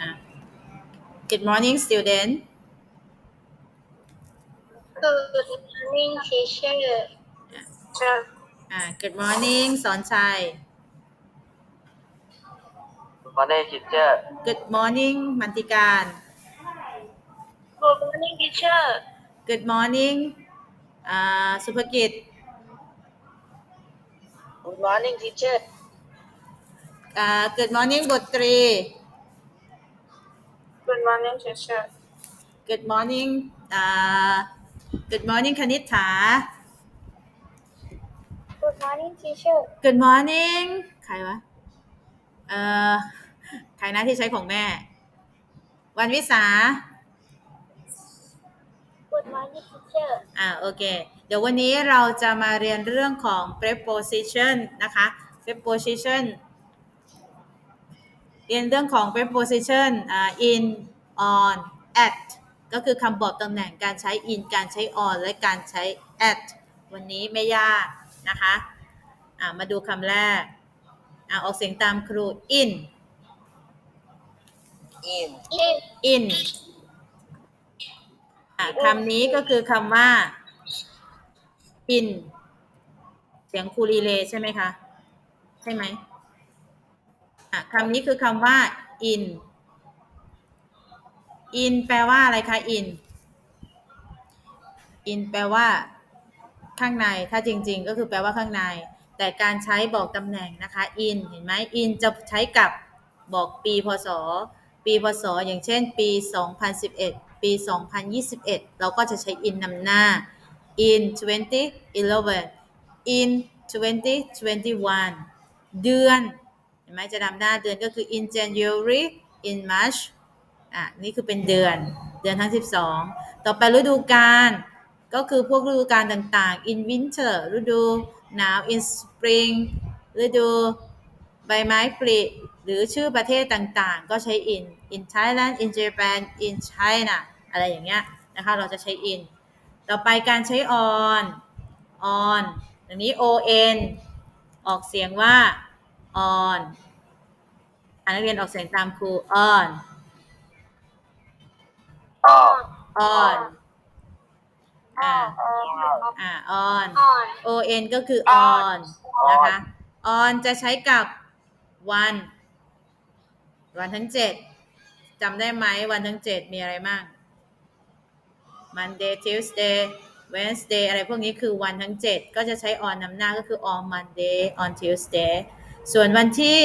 อะ Good morning student Good morning, teacher. Sir. อ่า Good morning สอนชัยวันนี้จิตเจอร์ Good morning มันติการ Good morning, teacher. Good morning อ่าสุภกิจ Good morning, teacher. อ่า Good morning บทตรี Good morning, teacher. Good morning อ่า Good morning คณิษฐา Good morning, teacher. Good morning ใครวะ เอ่อ ใครนะที่ใช้ของแม่ วันวิสา Good morning, teacher. อ่า โอเค เดี๋ยววันนี้เราจะมาเรียนเรื่องของ preposition นะคะ preposition เรียนเรื่องของ preposition อ่า in on at ก็คือคำบอกตำแหน่งการใช้ in การใช้ on และการใช้ at วันนี้ไม่ยากนะคะอ่ามาดูคำแรกอ่าออกเสียงตามครู in in In. in อะคำนี้ก็คือคำว่า in เสียงคูรีเลย์ใช่ไหมคะ ใช่ไหม อะคำนี้คือคำว่า in in แปลว่าอะไรคะ in in แปลว่า ข้างใน ถ้าจริง ๆ ก็คือแปลว่าข้างใน แต่การใช้บอกตำแหน่งนะคะ in เห็นไหม in จะใช้กับบอกปีพศ ปีพศ อย่างเช่น ปี 2011 ปี 2021 เราก็จะใช้ in นำหน้า in 2011 in 2021 เดือนเห็น ไหมจะนำหน้าเดือนก็คือ in January in March อะนี่คือเป็นเดือนเดือนทั้ง 12 ต่อไปฤดูกาลก็คือพวกฤดูกาลต่างๆ in winter ฤดูหนาว in spring ฤดูใบไม้ผลิหรือชื่อประเทศต่างๆ ก็ใช้ in in Thailand in Japan in China อะไรอย่างเงี้ยนะคะเราจะใช้ in ต่อไปการใช้ on on อย่างนี้ on ออกเสียงว่า on อ่านนักเรียนออกเสียงตามครู on on on อ่า On. อ่า on On. on ก็คือ on On นะคะ on จะใช้กับวัน วันทั้งเจ็ดจำได้ไหมวันทั้งเจ็ดมีอะไรบ้าง Monday Tuesday Wednesday อะไรพวกนี้คือวันทั้งเจ็ดก็จะใช้ on นำหน้าก็คือ on Monday on Tuesday ส่วนวันที่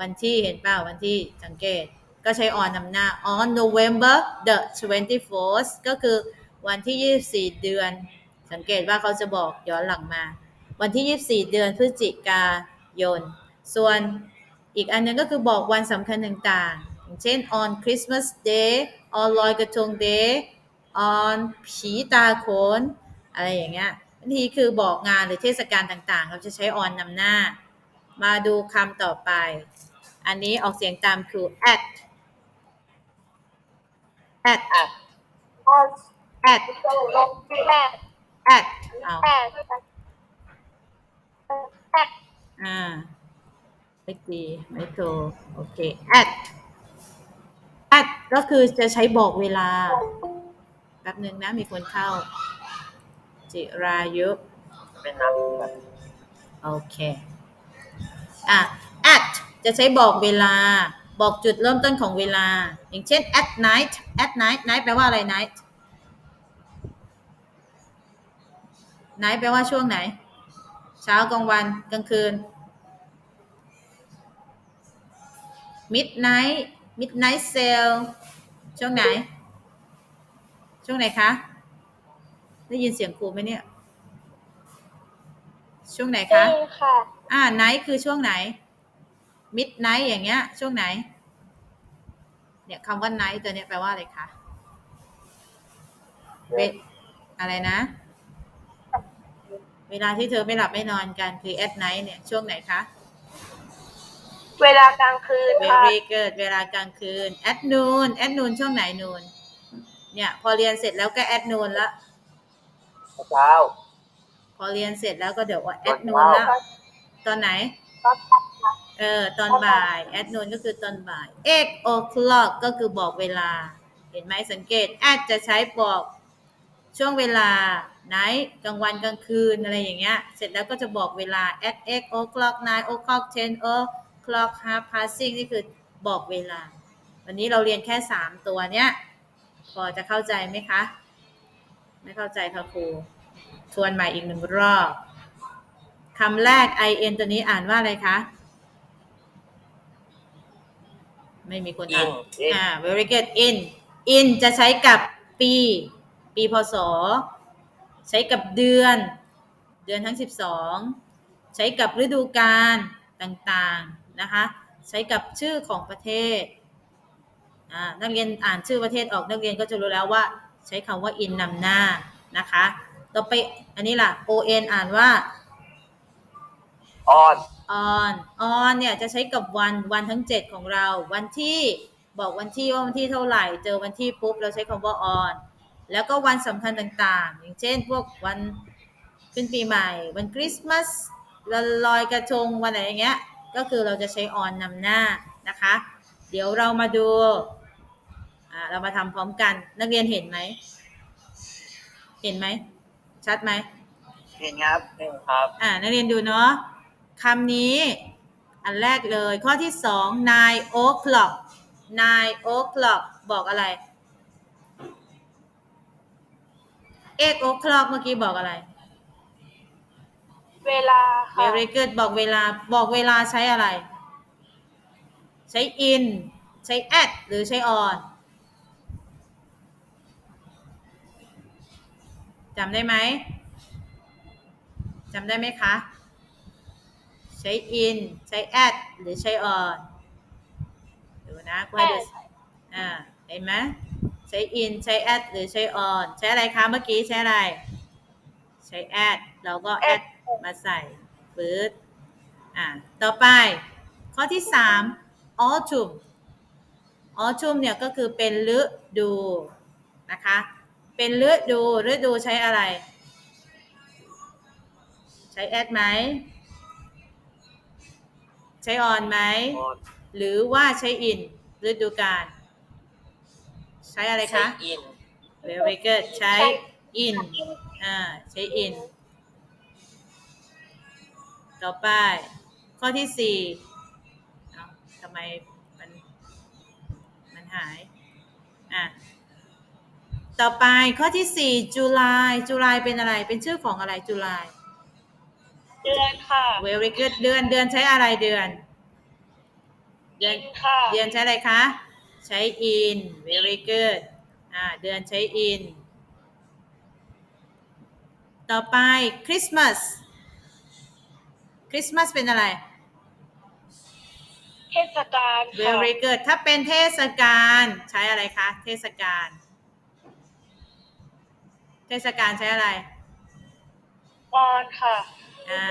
วันที่เห็นเปล่าวันที่สังเกต ก็ใช้ on นำหน้า on November the 24th ก็คือวันที่ 24 เดือน สังเกตว่าเขาจะบอกย้อนหลังมา วันที่ 24 เดือนพฤศจิกายน ส่วนอีกอันหนึงก็คือบอกวันสำคัญต่างๆอย่างเช่น on Christmas Day on ลอยกระทง Day on ผีตาโขนอะไรอย่างเงี้ยบางทีคือบอกงานหรือเทศกาลต่างๆ เราจะใช้ on นำหน้า มาดูคำต่อไป อันนี้ออกเสียงตามครู at at at at At. at เอา At. At. อ่าไม่ดีไม่โทรโอเค at at ก็คือจะใช้บอกเวลาแป๊บหนึ่งนะมีคนเข้า จิรายุเป็นน้ำแบบโอเค อะ at จะใช้บอกเวลา บอกจุดเริ่มต้นของเวลา อย่างเช่น at night at night night แปลว่าอะไร night night แปลว่าช่วงไหน เช้ากลางวันกลางคืน midnight midnight sale ช่วงไหน ช่วงไหนคะ ได้ยินเสียงครูไหมเนี่ย ช่วงไหนคะ Day ค่ะ อ่า night คือช่วงไหน midnight อย่างเงี้ย ช่วงไหน เนี่ยคำว่า night ตัวเนี้ยแปลว่าอะไรคะเวอะไรนะ เวลาที่เธอไม่หลับไม่นอนกันคือ at night เนี่ย ช่วงไหนคะ เวลากลางคืนค่ะ very good เวลากลางคืน at noon at noon ช่วงไหน noon เนี่ยพอเรียนเสร็จแล้วก็ at noon ละ เช้า พอเรียนเสร็จแล้วก็เดี๋ยวว่าตอ at น noon เช้าละ ตอนไหน ตอนเช้าค่ะเอเออ ตอนบ่าย at noon ก็คือตอนบ่าย eight o'clock ก็คือบอกเวลา เห็นไหมสังเกต at จะใช้บอกช่วงเวลา night กลางวันกลางคืนอะไรอย่างเงี้ย เสร็จแล้วก็จะบอกเวลา at eight o'clock nine o'clock ten o'clock half passing นี่คือบอกเวลา วันนี้เราเรียนแค่3ตัวเนี้ย พอจะเข้าใจไหมคะ ไม่เข้าใจค่ะครู ทวนใหม่อีกหนึ่งรอบ คำแรก in ตัวนี้อ่านว่าอะไรคะ ไม่มีคนอิอ่านนอินอ่า very good in in จะใช้กับปี ปีพศ ใช้กับเดือน เดือนทั้ง 12 ใช้กับฤดูกาลต่างๆนะคะ ใช้กับชื่อของประเทศอ่านักเรียนอ่านชื่อประเทศออกนักเรียนก็จะรู้แล้วว่า ใช้คำว่า in นำหน้านะคะ ต่อไปอันนี้ล่ะ on อ่านว่า ออน on on เนี่ยจะใช้กับวันวันทั้ง 7 ของเรา วันที่บอกวันที่ว่าวันที่เท่าไหร่ เจอวันที่ปุ๊บเราใช้คำว่า on แล้วก็วันสำคัญต่างๆ อย่างเช่น พวกวันขึ้นปีใหม่ วันคริสต์มาสวันลอยกระทงวันอะไรอย่างเงี้ย ก็คือเราจะใช้ on นำหน้านะคะ เดี๋ยวเรามาดูอ่าเรามาทำพร้อมกันนักเรียนเห็นไหม เห็นไหม ชัดไหม เห็นครับเห็นครับ อ่านักเรียนดูเนาะ คำนี้ อันแรกเลย ข้อที่สอง nine o'clock nine o'clock บอกอะไร eight o'clock เมื่อกี้บอกอะไร เวลาค่ะ very good บอกเวลา บอกเวลาใช้อะไร ใช้ in ใช้ at หรือใช้ on จำได้ไหมจำได้ไหมคะ ใช้ in ใช้ at หรือใช้ on ดูนะกูให้ดู at อ่าเห็นไหมใช้ in ใช้ at หรือใช้ on ใช้อะไรคะเมื่อกี้ใช้อะไร ใช้ at เราก็ at มาใส่ฟืดอ่าต่อไป ข้อที่3 autumn autumn เนี่ยก็คือเป็นฤดูนะคะ เป็นฤดูฤดูใช้อะไร ใช้ at ไหม ใช้ on ไหมออนหรือว่าใช้ in ฤดูกาลใช้อะไรใช้คะอิน very good ใช้ in อ่าใช้ in ต่อไป ข้อที่สี่เอ้าทำไมมันมันหายอะต่อไปข้อที่สี่จุลายจุลายเป็นอะไร เป็นชื่อของอะไรจุลาย เดือนค่ะ very good เดือนเดือนใช้อะไรเดือน เดือนอินค่ะ เดือนใช้อะไรคะ ใช้ in very good อ่า เดือนใช้ in ต่อไปคริสต์มาส คริสต์มาสเป็นอะไร เทศกาลค่ะ very good ถ้าเป็นเทศกาลใช้อะไรคะ เทศกาล เทศกาลใช้อะไร ออนค่ะ อ่า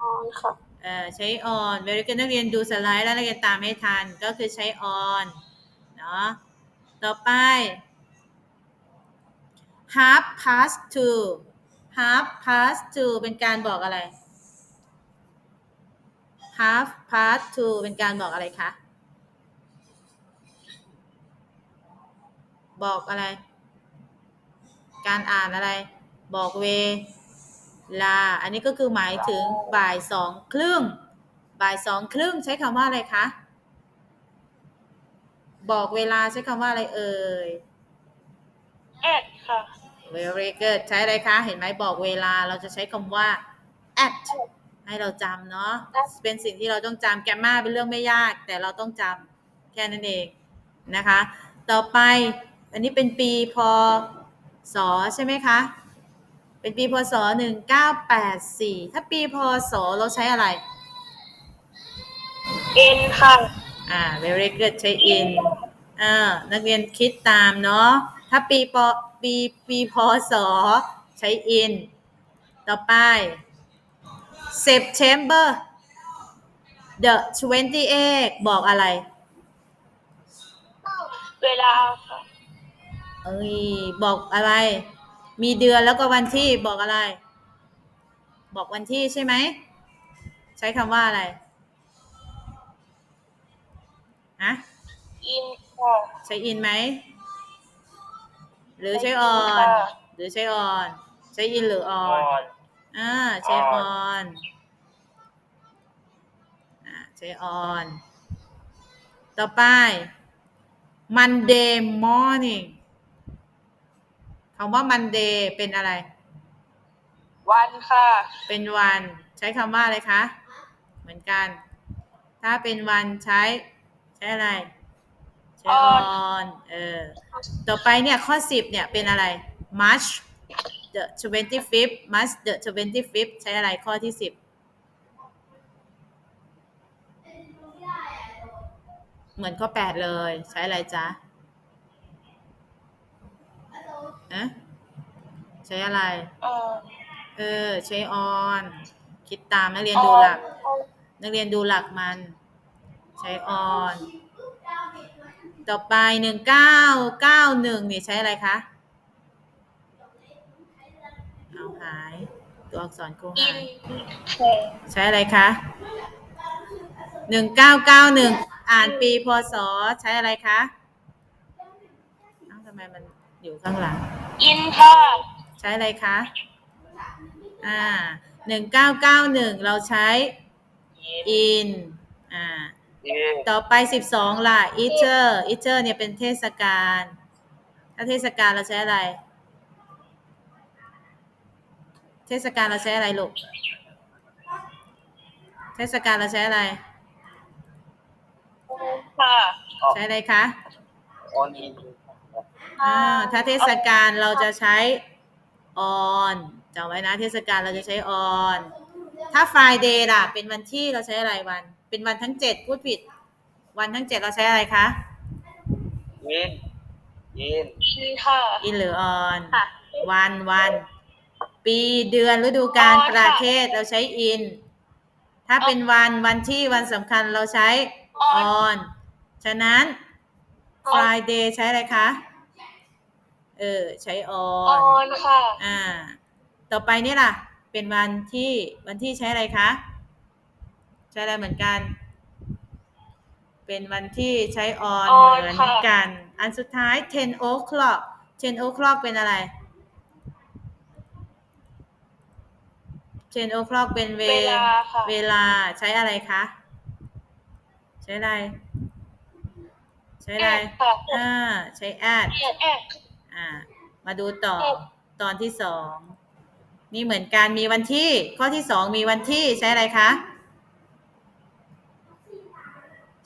ออนค่ะเอ่อใช้ on very good นักเรียนดูสไลด์แล้วนักเรียนตามให้ทันก็คือใช้ on เนาะต่อไป half past two half past two เป็นการบอกอะไร half past two เป็นการบอกอะไรคะ บอกอะไร การอ่านอะไร บอกเว ลา อันนี้ก็คือหมายถึงบ่ายสองครึ่ง บ่ายสองครึ่งใช้คำว่าอะไรคะ บอกเวลาใช้คำว่าอะไรเอ่ยแอดค่ะ very good ใช้อะไรคะ เห็นไหมบอกเวลาเราจะใช้คำว่า at ให้เราจำเนาะ at เป็นสิ่งที่เราต้องจำแกมมาเป็นเรื่องไม่ยาก แต่เราต้องจำแค่นั้นเองนะคะ ต่อไป อันนี้เป็นปีพศใช่ไหมคะ เป็นปีพศ1984ถ้าปีพศเราใช้อะไรเอ็นค่ะ อ่า very good ใช้ in อ่านักเรียนคิดตามเนาะ ถ้าปีปปีปีพศใช้ in ต่อไป September the 28บอกอะไร เวลาค่ะ เอ้ย บอกอะไร มีเดือนแล้วก็วันที่บอกอะไร บอกวันที่ใช่ไหม ใช้คำว่าอะไรฮะอินค่ะใช้อินไหม หรือใช้อใช้ออินนค่ะหรือใช้ออน ใช้อินหรืออออนอนอ่าใช้ออออนนอ่าใช้ออน ต่อไป Monday morning คำว่า Monday เป็นอะไร วันค่ะ เป็นวัน ใช้คำว่าอะไรคะ เหมือนกัน ถ้าเป็นวันใช้ ใช้อะไร ใช้อ on อนเออ ต่อไปเนี่ยข้อ10เนี่ยเป็นอะไร March the 25th March the 25th ใช้อะไรข้อที่10เหมือนข้อ8เลย ใช้อะไรจ๊ะ อะใช้อะไรเอ่อเออ ใช้ออน คิดตามนักเรียนดูหลัก นักเรียนดูหลักมัน ใช้ออน ต่อไปหนึ่งเก้าเก้าหนึ่งนี่ใช้อะไรคะเอาหาย ตัวอักษรครูอิหานยค่ะใช้อะไรคะหนึ่งเก้าเก้าหนึ่งอ่านปีพศใช้อะไรคะเอ้าทำไมมัน อยู่ข้างหลัง อินค่ะ ใช้อะไรคะ อ่าหนึ่งเก้าเก้าหนึ่งเราใช้ อิน in อ่าอินต่อไปสิบสองล่ะ Easter Easter เนี่ยเป็นเทศกาล ถ้าเทศกาลเราใช้อะไร เทศกาลเราใช้อะไรลูก เทศกาลเราใช้อะไร ค่ะ ใช้อะไรคะ ออนอิน อ่าถ้าเทศกาลเราจะใช้ on จำไว้นะ เทศกาลเราจะใช้ on ถ้า Friday ล่ะ เป็นวันที่เราใช้อะไรวัน เป็นวันทั้งเจ็ดพูดผิด วันทั้งเจ็ดเราใช้อะไรคะอินอินอินค่ะ in หรือ on ค่ะ วันวัน ปีเดือนฤดูกาลอ๋อค่ะ ประเทศเราใช้ in ถ้าเป็นวันวันที่วันสำคัญเราใช้ on ฉะนั้น Friday ใช้อะไรคะ เออ ใช้อ on อนค่ะ อ่า ต่อไปนี่ล่ะ เป็นวันที่วันที่ใช้อะไรคะ ใช้อะไรเหมือนกัน เป็นวันที่ใช้ on อเหอนมือนค่ะ กัน อันสุดท้าย10 o'clock 10 o'clock เป็นอะไร10 o'clock เป็นเวเวลาค่ะ เวลาใช้อะไรคะ ใช้อะไร ใช้อะไรค่ะอ่า ใช้ at แอดแอด อ่า มาดูต่อเอ็ดตอนที่สองนี่เหมือนกันมีวันที่ ข้อที่สองมีวันที่ใช้อะไรคะ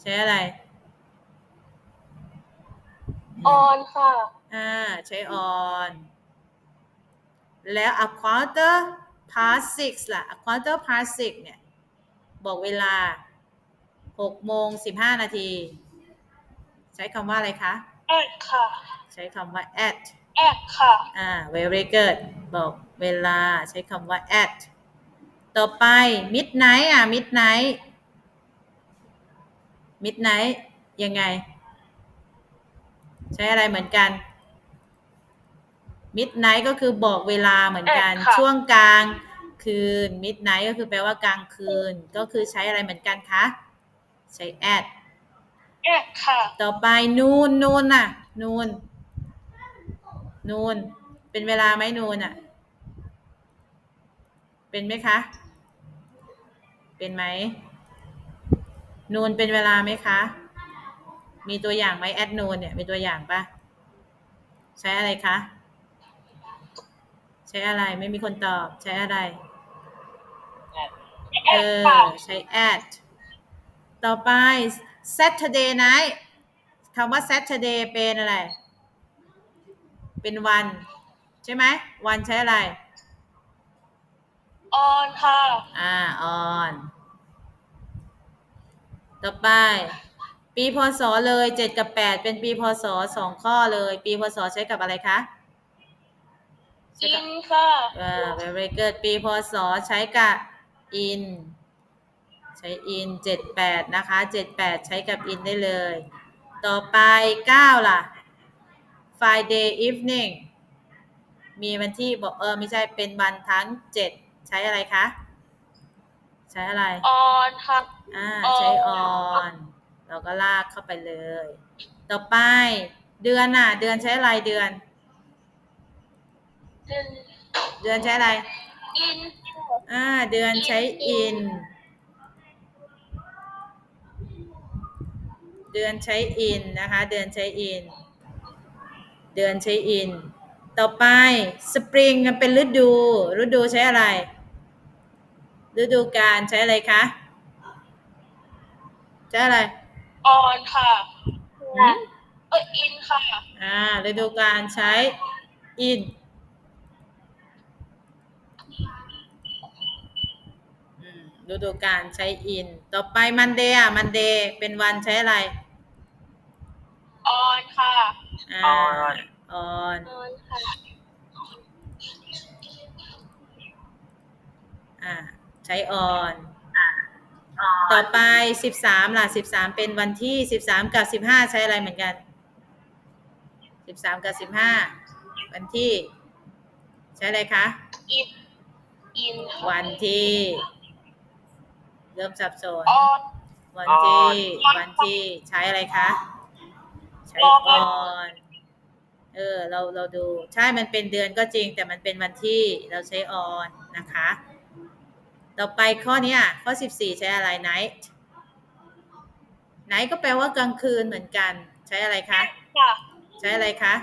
ใช้อะไรออนค่ะอ่าใช้ on แล้ว a quarter past six ล่ะ a quarter past six เนี่ย บอกเวลาหกโมงสิบห้านาที ใช้คำว่าอะไรคะ แอดค่ะ ใช้คำว่า at แอดค่ะ อ่า very good บอกเวลาใช้คำว่า at ต่อไป midnight อะ midnight midnight ยังไง ใช้อะไรเหมือนกัน midnight ก็คือบอกเวลาเหมือนกันแอดค่ะช่วงกลางคืน midnight ก็คือแปลว่ากลางคืน ก็คือใช้อะไรเหมือนกันคะ ใช้ at แอดค่ะ ต่อไปนูนนูนน่ะ นูนนูนเป็นเวลาไหมนูนอะ เป็นไหมคะ เป็นไหมนูนเป็นเวลาไหมคะ มีตัวอย่างไหมแอดนูนเนี่ยมีตัวอย่างปะใช้อะไรคะใช้อะไรไม่มีคนตอบใช้อะไรแอเอดอค่ะใช้ at ต่อไป Saturday night คำว่า Saturday เป็นอะไร เป็นวัน ใช่ไหม วันใช้อะไรออนค่ะ อ่า on ต่อไป ปีพศเลยเจ็ดกับแปดเป็นปีพศสองข้อเลย ปีพศใช้กับอะไรคะใช้อิกับนค่ะเออ very good ปีพศใช้กับ in ใช้ in เจ็ดแปดนะคะเจ็ดแปดใช้กับ in ได้เลย ต่อไปเก้าล่ะ Friday evening มีวันที่บอกเออไม่ใช่เป็นวันทั้งเจ็ดใช้อะไรคะ ใช้อะไรออนค่ะอ่า on ใช้ on เราก็ลากเข้าไปเลย ต่อไปเดือนน่ะ เดือนใช้อะไรเดือน เดือนเดือนใช้อะไรอินอ่า เดือนใช้ in เดือนใช้ in นะคะ เดือนใช้ in เดือนใช้ in ต่อไป spring มันเป็นฤดู ฤดูใช้อะไร ฤดูกาลใช้อะไรคะใช้อะไรออนค่ะหืมเอออินค่ะ อ่าฤดูกาลใช้ in อืม ฤดูกาลใช้ in ต่อไป Monday อะ Monday เป็นวันใช้อะไร ออนค่ะอ่า on on ออนค่ะ อ่าใช้ on ต่อไป13ล่ะ13เป็นวันที่13กับ15ใช้อะไรเหมือนกัน13กับ15วันที่ ใช้อะไรคะ อินอินค่ะวันที่ เริ่มสับสนออนวันที่ on วันที่ใช้อะไรคะใช้ on on เออเราเราดูใช่มันเป็นเดือนก็จริง แต่มันเป็นวันที่เราใช้ on นะคะ ต่อไปข้อเนี้ยข้อ 14 ใช้อะไร night night ก็แปลว่ากลางคืนเหมือนกัน ใช้อะไรคะค่ะใช้อะไรคะ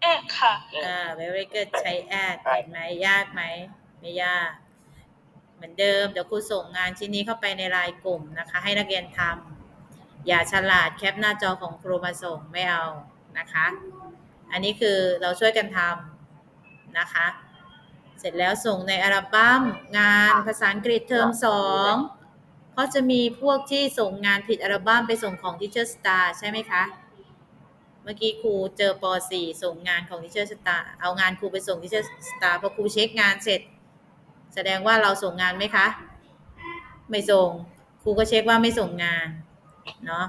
เอกค่ะอ่า very good ใช้ add เห็นไหมยากไหมไม่ยาก เหมือนเดิม เดี๋ยวครูส่งงานชิ้นนี้เข้าไปในไลน์กลุ่มนะคะ ให้นักเรียนทำอย่าฉลาดแคปหน้าจอของครูมาส่งไม่เอานะคะ อันนี้คือเราช่วยกันทำนะคะ เสร็จแล้วส่งในอัลบั้มงานภาษาอังกฤษเทอมสองเพราะจะมีพวกที่ส่งงานผิดอัลบั้มไปส่งของ Teacher Star ใช่ไหมคะ เมื่อกี้ครูเจอป .4 ส่งงานของ Teacher Star เอางานครูไปส่ง Teacher Star พอครูเช็คงานเสร็จ แสดงว่าเราส่งงานไหมคะ ไม่ส่ง ครูก็เช็คว่าไม่ส่งงาน เนาะ